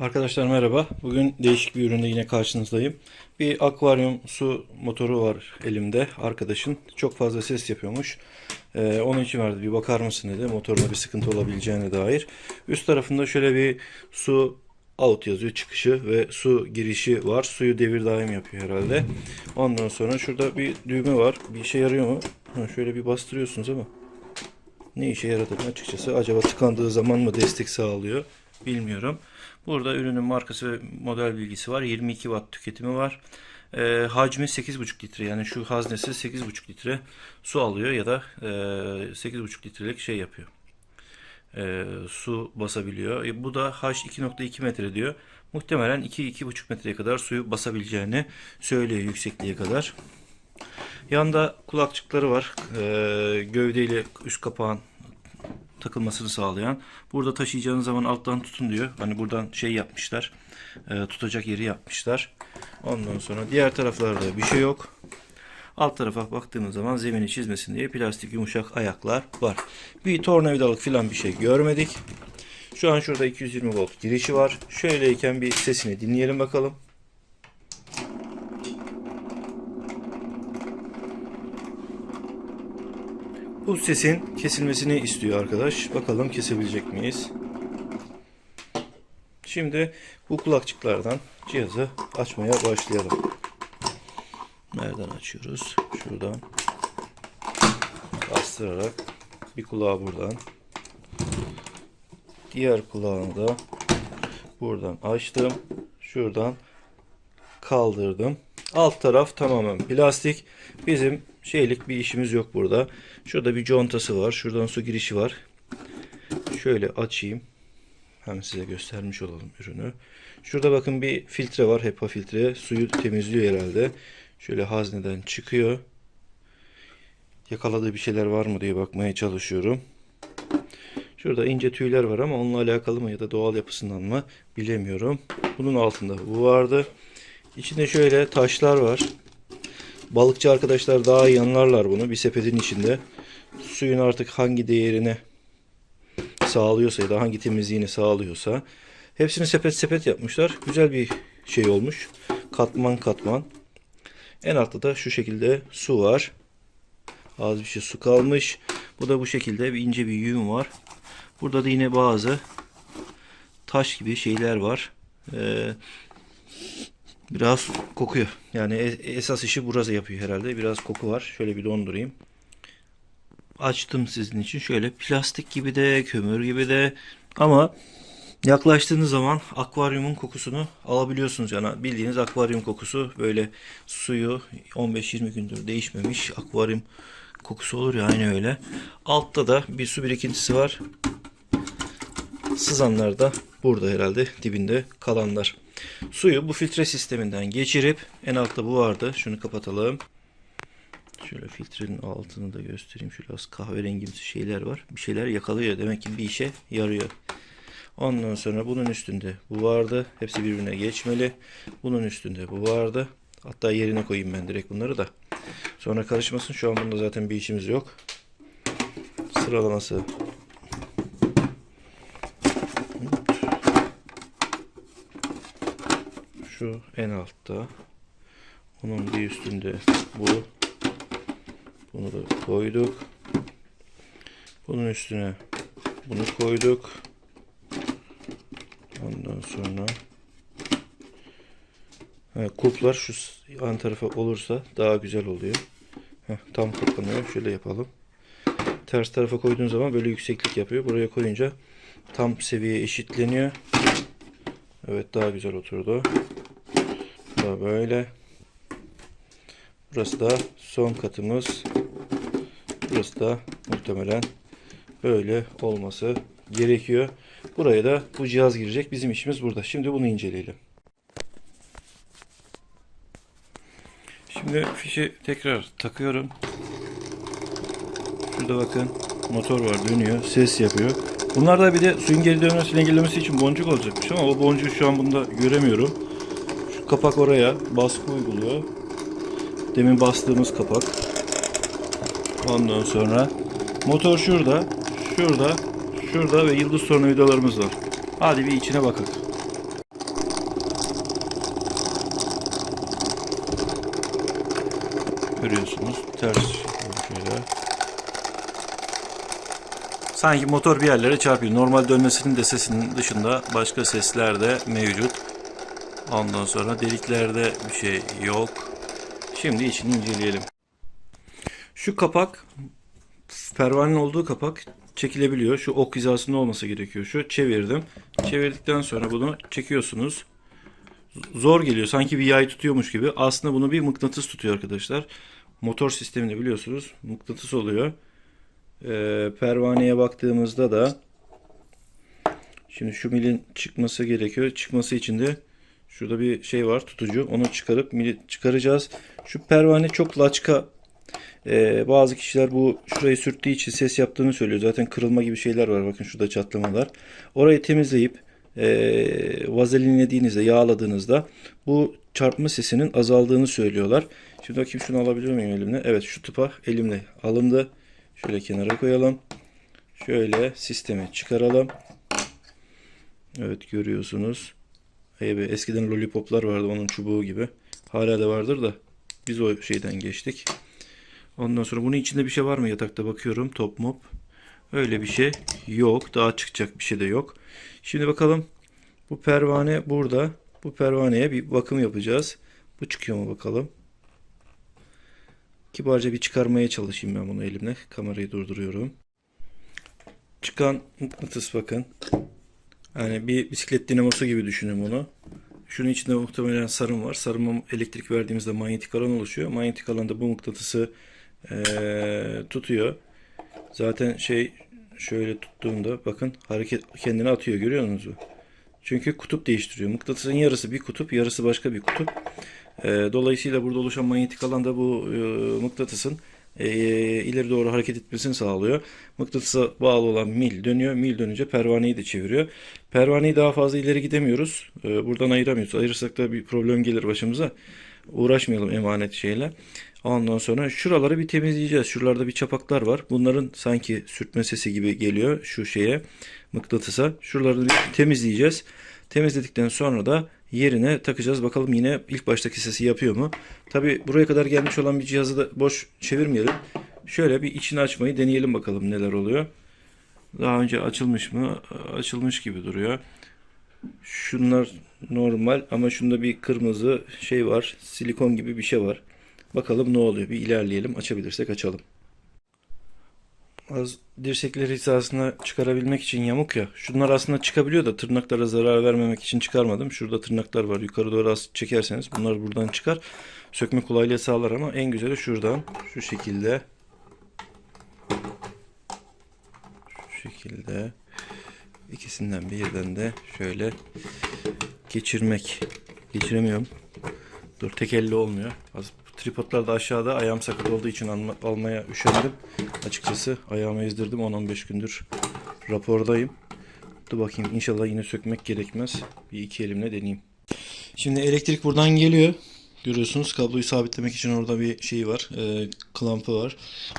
Arkadaşlar merhaba. Bugün değişik bir ürünle yine karşınızdayım. Bir akvaryum su motoru var elimde. Arkadaşın çok fazla ses yapıyormuş. Ee, onun için vardı. Bir bakar mısın dedi. Motoruna bir sıkıntı olabileceğine dair. Üst tarafında şöyle bir su out yazıyor. Çıkışı ve su girişi var. Suyu devir daim yapıyor herhalde. Ondan sonra şurada bir düğme var. Bir işe yarıyor mu? Ha, şöyle bir bastırıyorsunuz ama ne işe yaradığını açıkçası acaba tıkandığı zaman mı destek sağlıyor bilmiyorum. Burada ürünün markası ve model bilgisi var. 22 watt tüketimi var. Ee, hacmi 8,5 litre yani şu haznesi 8,5 litre su alıyor ya da e, 8,5 litrelik şey yapıyor. E, su basabiliyor. E, bu da H 2.2 metre diyor. Muhtemelen 2-2,5 metreye kadar suyu basabileceğini söylüyor yüksekliğe kadar. Yanda kulakçıkları var. Ee, gövdeyle üst kapağın takılmasını sağlayan. Burada taşıyacağınız zaman alttan tutun diyor. Hani buradan şey yapmışlar. e, tutacak yeri yapmışlar. Ondan sonra diğer taraflarda bir şey yok. Alt tarafa baktığımız zaman zemini çizmesin diye plastik yumuşak ayaklar var. Bir tornavidalık falan bir şey görmedik. Şu an şurada 220 volt girişi var. Şöyleyken bir sesini dinleyelim bakalım. Bu sesin kesilmesini istiyor arkadaş. Bakalım kesebilecek miyiz? Şimdi bu kulakçıklardan cihazı açmaya başlayalım. Nereden açıyoruz? Şuradan bastırarak bir kulağı buradan diğer kulağını da buradan açtım. Şuradan kaldırdım. Alt taraf tamamen plastik. Bizim şeylik bir işimiz yok burada. Şurada bir contası var. Şuradan su girişi var. Şöyle açayım. Hem size göstermiş olalım ürünü. Şurada bakın bir filtre var. HEPA filtre. Suyu temizliyor herhalde. Şöyle hazneden çıkıyor. Yakaladığı bir şeyler var mı diye bakmaya çalışıyorum. Şurada ince tüyler var ama onunla alakalı mı ya da doğal yapısından mı bilemiyorum. Bunun altında bu vardı. İçinde şöyle taşlar var. Balıkçı arkadaşlar daha iyi anlarlar bunu bir sepetin içinde. Suyun artık hangi değerini sağlıyorsa ya da hangi temizliğini sağlıyorsa hepsini sepet sepet yapmışlar. Güzel bir şey olmuş. Katman katman. En altta da şu şekilde su var. Az bir şey su kalmış. Bu da bu şekilde bir ince bir yün var. Burada da yine bazı taş gibi şeyler var. Ee, biraz kokuyor. Yani esas işi burası yapıyor herhalde. Biraz koku var. Şöyle bir dondurayım. Açtım sizin için. Şöyle plastik gibi de, kömür gibi de ama yaklaştığınız zaman akvaryumun kokusunu alabiliyorsunuz. Yani bildiğiniz akvaryum kokusu böyle suyu 15-20 gündür değişmemiş akvaryum kokusu olur ya aynı öyle. Altta da bir su birikintisi var. Sızanlar da burada herhalde dibinde kalanlar. Suyu bu filtre sisteminden geçirip en altta bu vardı. Şunu kapatalım. Şöyle filtrenin altını da göstereyim. Şöyle az kahverengimsi şeyler var. Bir şeyler yakalıyor. Demek ki bir işe yarıyor. Ondan sonra bunun üstünde bu vardı. Hepsi birbirine geçmeli. Bunun üstünde bu vardı. Hatta yerine koyayım ben direkt bunları da. Sonra karışmasın. Şu an bunda zaten bir işimiz yok. Sıralaması şu en altta. Onun bir üstünde bu. Bunu da koyduk. Bunun üstüne bunu koyduk. Ondan sonra ha, kulplar şu yan tarafa olursa daha güzel oluyor. Heh, tam kapanıyor. Şöyle yapalım. Ters tarafa koyduğun zaman böyle yükseklik yapıyor. Buraya koyunca tam seviye eşitleniyor. Evet daha güzel oturdu. Da böyle. Burası da son katımız. Burası da muhtemelen böyle olması gerekiyor. Buraya da bu cihaz girecek. Bizim işimiz burada. Şimdi bunu inceleyelim. Şimdi fişi tekrar takıyorum. Şurada bakın motor var dönüyor. Ses yapıyor. Bunlarda bir de suyun geri dönmesini engellemesi için boncuk olacakmış ama o boncuğu şu an bunda göremiyorum. Kapak oraya baskı uyguluyor. Demin bastığımız kapak. Ondan sonra motor şurada, şurada, şurada ve yıldız tornavidalarımız var. Hadi bir içine bakın. Görüyorsunuz ters şöyle. Sanki motor bir yerlere çarpıyor. Normal dönmesinin de sesinin dışında başka sesler de mevcut. Ondan sonra deliklerde bir şey yok. Şimdi içini inceleyelim. Şu kapak pervanenin olduğu kapak çekilebiliyor. Şu ok hizasında olması gerekiyor. Şu çevirdim. Çevirdikten sonra bunu çekiyorsunuz. Zor geliyor. Sanki bir yay tutuyormuş gibi. Aslında bunu bir mıknatıs tutuyor arkadaşlar. Motor sisteminde biliyorsunuz mıknatıs oluyor. Ee, pervaneye baktığımızda da şimdi şu milin çıkması gerekiyor. Çıkması için de şurada bir şey var tutucu. Onu çıkarıp çıkaracağız. Şu pervane çok laçka ee, bazı kişiler bu şurayı sürttüğü için ses yaptığını söylüyor. Zaten kırılma gibi şeyler var. Bakın şurada çatlamalar. Orayı temizleyip e, vazelinlediğinizde, yağladığınızda bu çarpma sesinin azaldığını söylüyorlar. Şimdi bakayım şunu alabiliyor muyum elimle? Evet şu tıpa elimle alındı. Şöyle kenara koyalım. Şöyle sistemi çıkaralım. Evet görüyorsunuz. Ebe, eskiden lollipoplar vardı onun çubuğu gibi. Hala da vardır da biz o şeyden geçtik. Ondan sonra bunun içinde bir şey var mı yatakta bakıyorum. Top mop. Öyle bir şey yok. Daha çıkacak bir şey de yok. Şimdi bakalım. Bu pervane burada. Bu pervaneye bir bakım yapacağız. Bu çıkıyor mu bakalım. Kibarca bir çıkarmaya çalışayım ben bunu elimle. Kamerayı durduruyorum. Çıkan mıknatıs bakın. Yani bir bisiklet dinamosu gibi düşünün bunu. Şunun içinde muhtemelen sarım var. Sarıma elektrik verdiğimizde manyetik alan oluşuyor. Manyetik alanda bu mıknatısı eee, tutuyor. Zaten şey şöyle tuttuğumda bakın hareket kendini atıyor görüyor musunuz? Çünkü kutup değiştiriyor. Mıknatısın yarısı bir kutup, yarısı başka bir kutup. Eee, dolayısıyla burada oluşan manyetik alan da bu eee, mıknatısın eee, ileri doğru hareket etmesini sağlıyor. Mıknatısa bağlı olan mil dönüyor. Mil dönünce pervaneyi de çeviriyor. Pervaneyi daha fazla ileri gidemiyoruz. Eee, buradan ayıramıyoruz. Ayırırsak da bir problem gelir başımıza. Uğraşmayalım emanet şeyle. Ondan sonra şuraları bir temizleyeceğiz. Şuralarda bir çapaklar var. Bunların sanki sürtme sesi gibi geliyor şu şeye mıknatısa. Şuraları bir temizleyeceğiz. Temizledikten sonra da yerine takacağız. Bakalım yine ilk baştaki sesi yapıyor mu? Tabi buraya kadar gelmiş olan bir cihazı da boş çevirmeyelim. Şöyle bir içini açmayı deneyelim bakalım neler oluyor. Daha önce açılmış mı? Açılmış gibi duruyor. Şunlar normal ama şunda bir kırmızı şey var. Silikon gibi bir şey var. Bakalım ne oluyor. Bir ilerleyelim. Açabilirsek açalım. Az dirsekleri hizasına çıkarabilmek için yamuk ya. Şunlar aslında çıkabiliyor da tırnaklara zarar vermemek için çıkarmadım. Şurada tırnaklar var. Yukarı doğru az çekerseniz bunlar buradan çıkar. Sökme kolaylığı sağlar ama en güzeli şuradan. Şu şekilde. Şu şekilde. İkisinden birden de şöyle geçirmek. Geçiremiyorum. Dur tek elle olmuyor. Az tripodlar da aşağıda ayağım sakat olduğu için alma- almaya üşendim. Açıkçası ayağımı ezdirdim 10-15 gündür rapordayım. Dur bakayım inşallah yine sökmek gerekmez. Bir iki elimle deneyeyim. Şimdi elektrik buradan geliyor. Görüyorsunuz kabloyu sabitlemek için orada bir şey var. E, klampı var.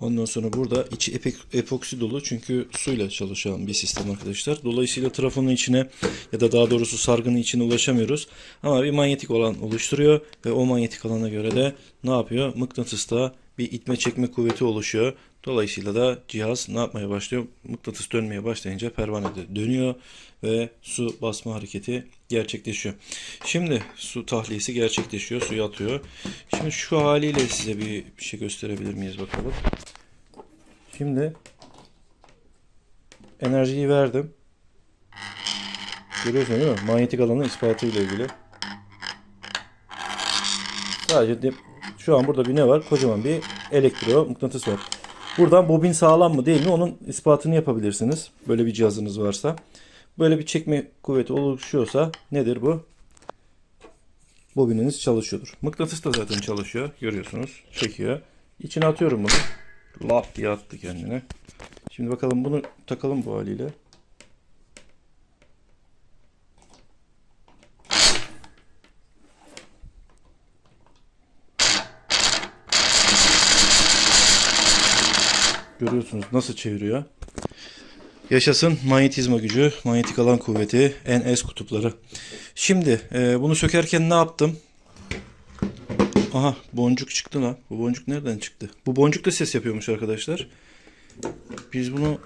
Ondan sonra burada içi epek, epoksi dolu. Çünkü suyla çalışan bir sistem arkadaşlar. Dolayısıyla trafonun içine ya da daha doğrusu sargının içine ulaşamıyoruz. Ama bir manyetik alan oluşturuyor. Ve o manyetik alana göre de ne yapıyor? Mıknatısta bir itme çekme kuvveti oluşuyor. Dolayısıyla da cihaz ne yapmaya başlıyor? Mıknatıs dönmeye başlayınca pervane de dönüyor ve su basma hareketi gerçekleşiyor. Şimdi su tahliyesi gerçekleşiyor. Suyu atıyor. Şimdi şu haliyle size bir, bir şey gösterebilir miyiz bakalım. Şimdi enerjiyi verdim. Görüyorsun değil mi? Manyetik alanın ispatı ile ilgili. Sadece de, şu an burada bir ne var? Kocaman bir elektro mıknatıs var. Buradan bobin sağlam mı değil mi onun ispatını yapabilirsiniz. Böyle bir cihazınız varsa. Böyle bir çekme kuvveti oluşuyorsa nedir bu? Bobininiz çalışıyordur. Mıknatıs da zaten çalışıyor. Görüyorsunuz. Çekiyor. İçine atıyorum bunu. Lap diye attı kendine. Şimdi bakalım bunu takalım bu haliyle. Görüyorsunuz nasıl çeviriyor. Yaşasın manyetizma gücü, manyetik alan kuvveti, NS kutupları. Şimdi e, bunu sökerken ne yaptım? Aha boncuk çıktı lan. Bu boncuk nereden çıktı? Bu boncuk da ses yapıyormuş arkadaşlar. Biz bunu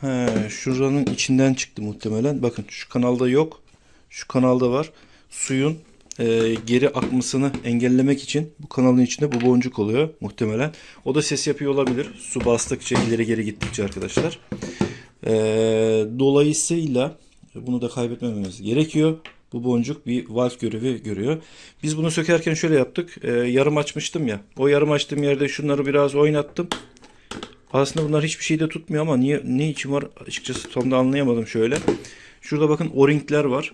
He, şuranın içinden çıktı muhtemelen. Bakın şu kanalda yok. Şu kanalda var. Suyun e, geri akmasını engellemek için bu kanalın içinde bu boncuk oluyor muhtemelen. O da ses yapıyor olabilir. Su bastıkça ileri geri gittikçe arkadaşlar. E, dolayısıyla bunu da kaybetmememiz gerekiyor. Bu boncuk bir valve görevi görüyor. Biz bunu sökerken şöyle yaptık. E, yarım açmıştım ya. O yarım açtığım yerde şunları biraz oynattım. Aslında bunlar hiçbir şeyde tutmuyor ama niye ne için var açıkçası tam da anlayamadım şöyle. Şurada bakın o-ringler var.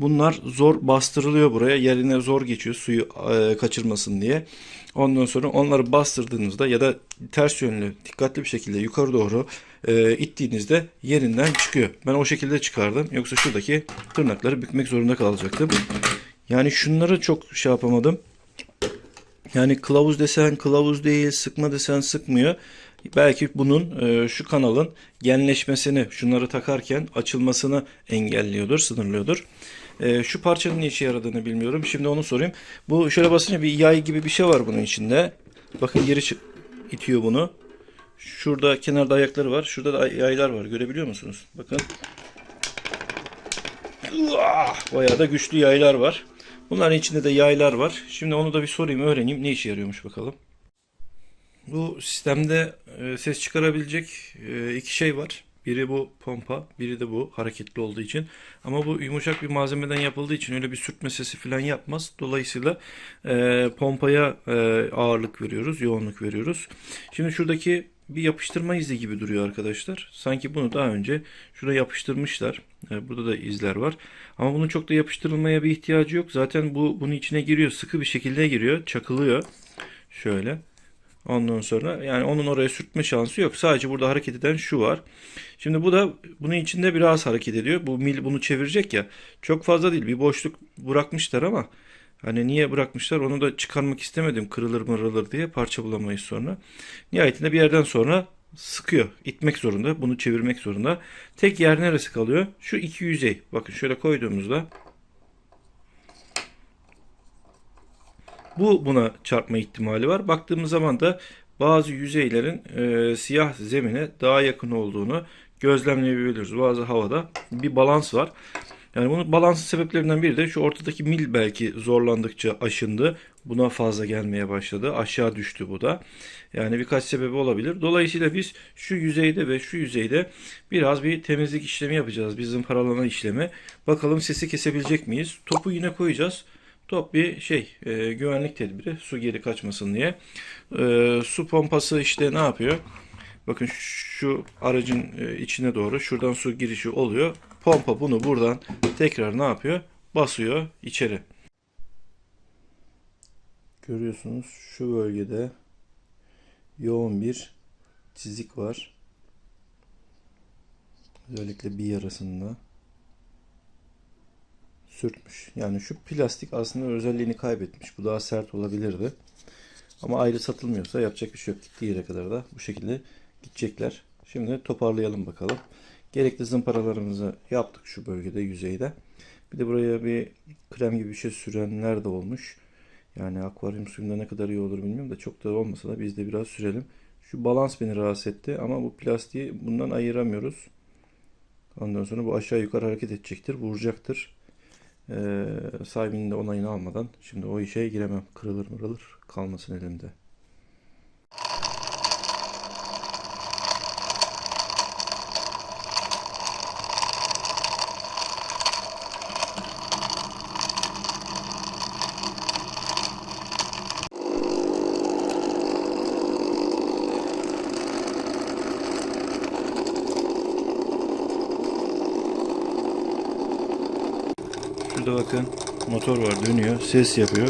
Bunlar zor bastırılıyor buraya. Yerine zor geçiyor suyu e, kaçırmasın diye. Ondan sonra onları bastırdığınızda ya da ters yönlü dikkatli bir şekilde yukarı doğru e, ittiğinizde yerinden çıkıyor. Ben o şekilde çıkardım. Yoksa şuradaki tırnakları bükmek zorunda kalacaktım. Yani şunları çok şey yapamadım. Yani kılavuz desen kılavuz değil, sıkma desen sıkmıyor. Belki bunun e, şu kanalın genleşmesini, şunları takarken açılmasını engelliyordur, sınırlıyordur. E, şu parçanın ne işe yaradığını bilmiyorum. Şimdi onu sorayım. Bu şöyle basınca bir yay gibi bir şey var bunun içinde. Bakın geri itiyor bunu. Şurada kenarda ayakları var. Şurada da yaylar var. Görebiliyor musunuz? Bakın. Bayağı da güçlü yaylar var. Bunların içinde de yaylar var. Şimdi onu da bir sorayım, öğreneyim. Ne işe yarıyormuş bakalım. Bu sistemde e, ses çıkarabilecek e, iki şey var. Biri bu pompa, biri de bu hareketli olduğu için. Ama bu yumuşak bir malzemeden yapıldığı için öyle bir sürtme sesi falan yapmaz. Dolayısıyla e, pompaya e, ağırlık veriyoruz, yoğunluk veriyoruz. Şimdi şuradaki bir yapıştırma izi gibi duruyor arkadaşlar. Sanki bunu daha önce şuraya yapıştırmışlar. E, burada da izler var. Ama bunun çok da yapıştırılmaya bir ihtiyacı yok. Zaten bu bunun içine giriyor, sıkı bir şekilde giriyor, çakılıyor. Şöyle. Ondan sonra yani onun oraya sürtme şansı yok. Sadece burada hareket eden şu var. Şimdi bu da bunun içinde biraz hareket ediyor. Bu mil bunu çevirecek ya. Çok fazla değil. Bir boşluk bırakmışlar ama hani niye bırakmışlar onu da çıkarmak istemedim. Kırılır mırılır diye parça bulamayız sonra. Nihayetinde bir yerden sonra sıkıyor. itmek zorunda. Bunu çevirmek zorunda. Tek yer neresi kalıyor? Şu iki yüzey. Bakın şöyle koyduğumuzda Bu buna çarpma ihtimali var. Baktığımız zaman da bazı yüzeylerin e, siyah zemine daha yakın olduğunu gözlemleyebiliyoruz. Bazı havada bir balans var. Yani bunun balansın sebeplerinden biri de şu ortadaki mil belki zorlandıkça aşındı. Buna fazla gelmeye başladı. Aşağı düştü bu da. Yani birkaç sebebi olabilir. Dolayısıyla biz şu yüzeyde ve şu yüzeyde biraz bir temizlik işlemi yapacağız. Bir zımparalama işlemi. Bakalım sesi kesebilecek miyiz? Topu yine koyacağız. Top bir şey e, güvenlik tedbiri su geri kaçmasın diye. E, su pompası işte ne yapıyor? Bakın şu aracın e, içine doğru şuradan su girişi oluyor. Pompa bunu buradan tekrar ne yapıyor? Basıyor içeri. Görüyorsunuz şu bölgede yoğun bir çizik var. Özellikle bir yarasında sürtmüş. Yani şu plastik aslında özelliğini kaybetmiş. Bu daha sert olabilirdi. Ama ayrı satılmıyorsa yapacak bir şey yok. Gittiği yere kadar da bu şekilde gidecekler. Şimdi toparlayalım bakalım. Gerekli zımparalarımızı yaptık şu bölgede yüzeyde. Bir de buraya bir krem gibi bir şey sürenler de olmuş. Yani akvaryum suyunda ne kadar iyi olur bilmiyorum da çok da olmasa da biz de biraz sürelim. Şu balans beni rahatsız etti ama bu plastiği bundan ayıramıyoruz. Ondan sonra bu aşağı yukarı hareket edecektir, vuracaktır. Sahibinin de onayını almadan şimdi o işe giremem. Kırılır mırılır kalmasın elimde. Bakın motor var dönüyor ses yapıyor.